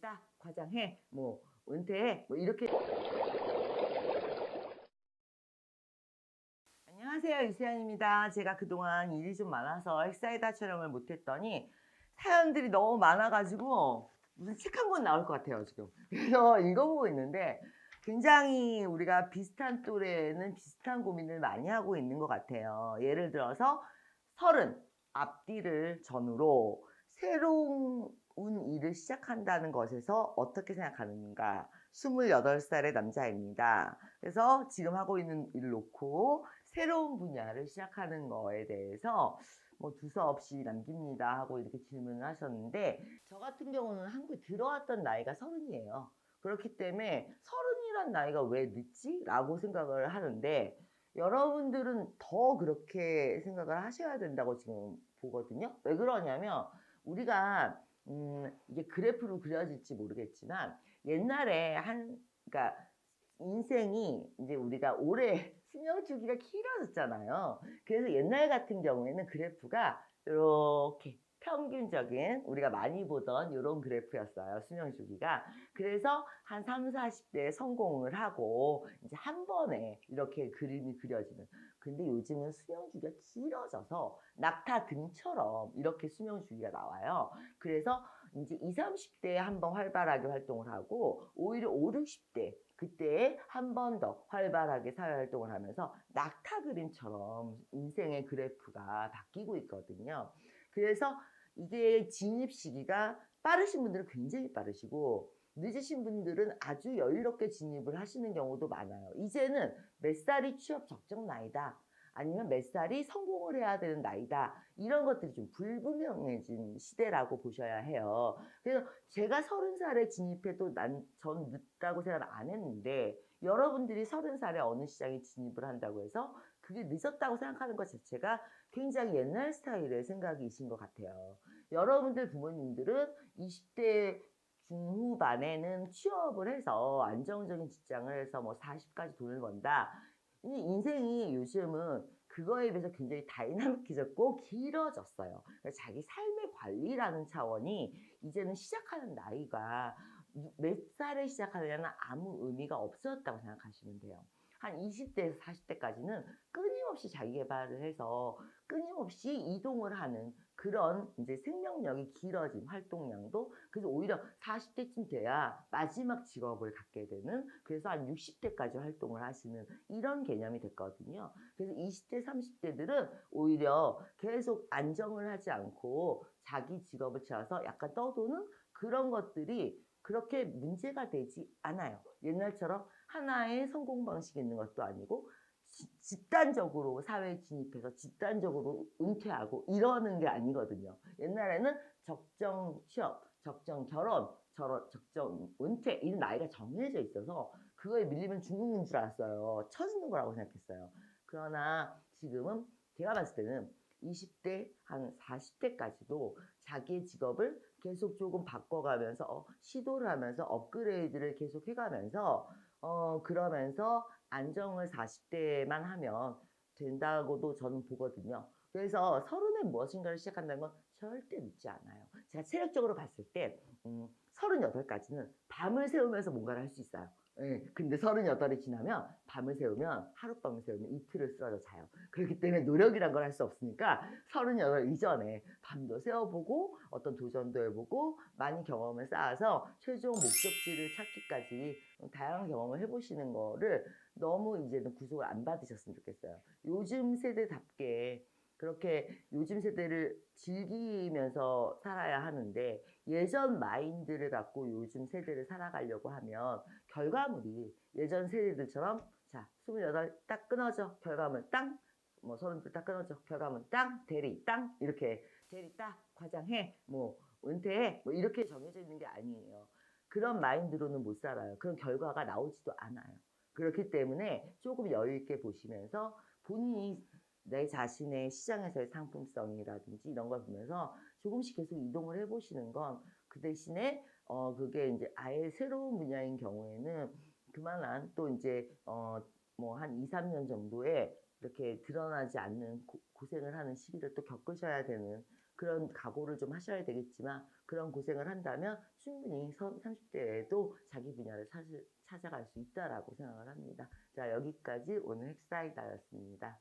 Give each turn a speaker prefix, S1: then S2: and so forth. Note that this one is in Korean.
S1: 따, 과장해, 뭐 은퇴해, 뭐 이렇게. 안녕하세요 유세연입니다. 제가 그동안 일이 좀 많아서 엑사이다 촬영을 못했더니 사연들이 너무 많아가지고 무슨 책 한 권 나올 것 같아요 지금. 그래서 읽어보고 있는데 굉장히 우리가 비슷한 또래는 비슷한 고민을 많이 하고 있는 것 같아요. 예를 들어서 서른 앞뒤를 전후로 새로운 일을 시작한다는 것에서 어떻게 생각하는가? 28살의 남자입니다. 그래서 지금 하고 있는 일을 놓고 새로운 분야를 시작하는 거에 대해서 뭐 두서없이 남깁니다 하고 이렇게 질문을 하셨는데 저 같은 경우는 한국에 들어왔던 나이가 서른이에요. 그렇기 때문에 서른이란 나이가 왜 늦지? 라고 생각을 하는데 여러분들은 더 그렇게 생각을 하셔야 된다고 지금 보거든요. 왜 그러냐면 우리가 음, 이게 그래프로 그려질지 모르겠지만 옛날에 한 그러니까 인생이 이제 우리가 오래 수명 주기가 길어졌잖아요. 그래서 옛날 같은 경우에는 그래프가 이렇게 평균적인 우리가 많이 보던 이런 그래프였어요. 수명 주기가. 그래서 한 3, 40대에 성공을 하고 이제 한 번에 이렇게 그림이 그려지는. 근데 요즘은 수명 주기가 길어져서 낙타 등처럼 이렇게 수명 주기가 나와요. 그래서 이제 20, 30대에 한 번 활발하게 활동을 하고 오히려 5, 60대 그때에 한번 더 활발하게 사회활동을 하면서 낙타 그림처럼 인생의 그래프가 바뀌고 있거든요. 그래서 이게 진입 시기가 빠르신 분들은 굉장히 빠르시고 늦으신 분들은 아주 여유롭게 진입을 하시는 경우도 많아요. 이제는 몇 살이 취업 적정 나이다. 아니면 몇 살이 성공을 해야 되는 나이다. 이런 것들이 좀 불분명해진 시대라고 보셔야 해요. 그래서 제가 서른 살에 진입해도 난 전 늦다고 생각 안 했는데 여러분들이 서른 살에 어느 시장에 진입을 한다고 해서 그게 늦었다고 생각하는 것 자체가 굉장히 옛날 스타일의 생각이신 것 같아요. 여러분들 부모님들은 20대 중후반에는 취업을 해서 안정적인 직장을 해서 뭐 40까지 돈을 번다. 이 인생이 요즘은 그거에 비해서 굉장히 다이나믹해졌고 길어졌어요. 그래서 자기 삶의 관리라는 차원이 이제는 시작하는 나이가 몇 살에 시작하느냐는 아무 의미가 없었다고 생각하시면 돼요. 한 20대에서 40대까지는 끊임없이 자기 개발을 해서 끊임없이 이동을 하는 그런 이제 생명력이 길어진 활동량도 그래서 오히려 40대쯤 돼야 마지막 직업을 갖게 되는 그래서 한 60대까지 활동을 하시는 이런 개념이 됐거든요. 그래서 20대, 30대들은 오히려 계속 안정을 하지 않고 자기 직업을 찾아서 약간 떠도는 그런 것들이 그렇게 문제가 되지 않아요. 옛날처럼 하나의 성공 방식이 있는 것도 아니고 지- 집단적으로 사회에 진입해서 집단적으로 은퇴하고 이러는 게 아니거든요. 옛날에는 적정 취업, 적정 결혼, 저런 적정 은퇴 이런 나이가 정해져 있어서 그거에 밀리면 죽는 줄 알았어요. 쳐지는 거라고 생각했어요. 그러나 지금은 제가 봤을 때는 20대 한 40대까지도 자기의 직업을 계속 조금 바꿔가면서 어, 시도를 하면서 업그레이드를 계속 해가면서 어, 그러면서 안정을 40대만 하면 된다고도 저는 보거든요. 그래서 서른에 무엇인가를 시작한다는 건 절대 늦지 않아요. 제가 체력적으로 봤을 때, 음, 38까지는 밤을 새우면서 뭔가를 할 수 있어요. 예, 근데 38이 지나면 밤을 새우면 하룻밤을 새우면 이틀을 쓰러져 자요. 그렇기 때문에 노력이란 걸 할 수 없으니까 38 이전에 밤도 새워보고 어떤 도전도 해보고 많이 경험을 쌓아서 최종 목적지를 찾기까지 다양한 경험을 해보시는 거를 너무 이제는 구속을 안 받으셨으면 좋겠어요. 요즘 세대답게 그렇게 요즘 세대를 즐기면서 살아야 하는데 예전 마인드를 갖고 요즘 세대를 살아가려고 하면 결과물이 예전 세대들처럼 자, 28 딱 끊어져. 결과물 땅. 뭐 서른둘 딱 끊어져. 결과물 땅. 대리 땅. 이렇게 대리 딱 과장해. 뭐 은퇴해. 뭐 이렇게 정해져 있는 게 아니에요. 그런 마인드로는 못 살아요. 그런 결과가 나오지도 않아요. 그렇기 때문에 조금 여유 있게 보시면서 본인이 내 자신의 시장에서의 상품성이라든지 이런 걸 보면서 조금씩 계속 이동을 해보시는 건 그 대신에 어 그게 이제 아예 새로운 분야인 경우에는 그만한 또 이제 어뭐 한 2, 3년 정도에 이렇게 드러나지 않는 고, 고생을 하는 시기를 또 겪으셔야 되는 그런 각오를 좀 하셔야 되겠지만 그런 고생을 한다면 충분히 30대에도 자기 분야를 찾을, 찾아갈 수 있다라고 생각을 합니다. 자, 여기까지 오늘 헥사이다였습니다.